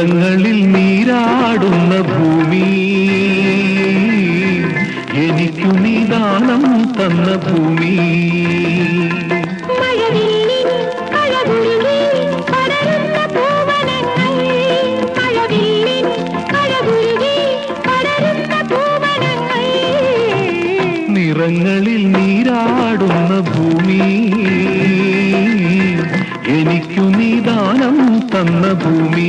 നിറങ്ങളിൽ നീരാടുന്ന ഭൂമി. എനിക്കു നിദാനം തന്ന ഭൂമി. മഴവില്ലിൻ തന്ന ഭൂമി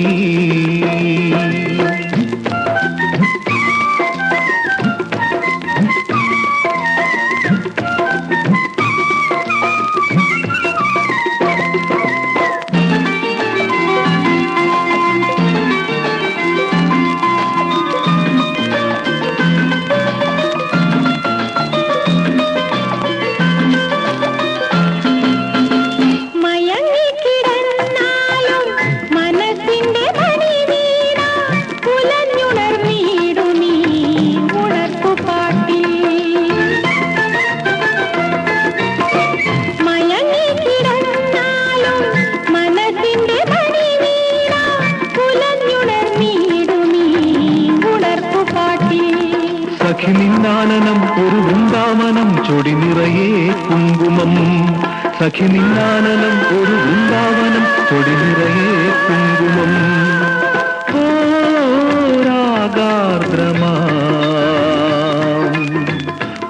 ഒരു വൃന്ദാവനം ചൊടി നിറയെ കുങ്കുമം. സഖി നിന്നാനനം ഒരു വൃന്ദാവനം ചൊടി നിറയെ കുങ്കുമം. ഓരാഗാർദ്രമാം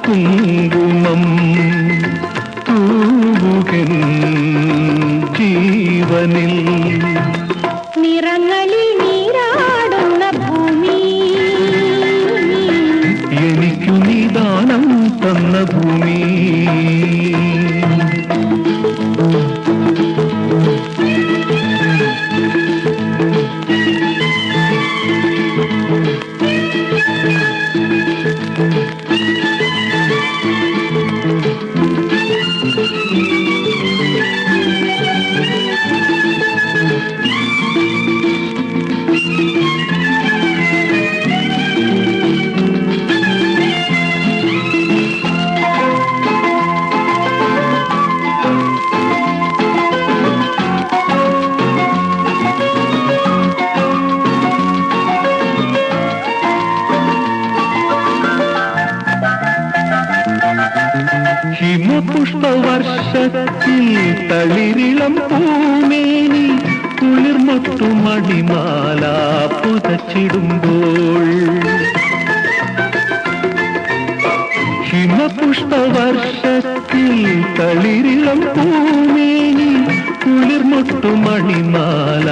കുങ്കുമം തൂവുകൻ ജീവനിൽ. തളിരിളം പൂമേനി കുളിർമൊത്തു മടിമാല പുതച്ചിടുമ്പോൾ. ഹിമപുഷ്പവർഷത്തിൽ തളിരിളം പൂമേനി കുളിർമൊട്ടു മണിമാല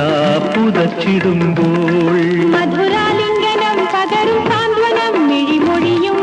പുതച്ചിടുമ്പോൾ. മധുരാലിംഗനം പകരും സാന്ത്വനം മിഴിമൊഴിയും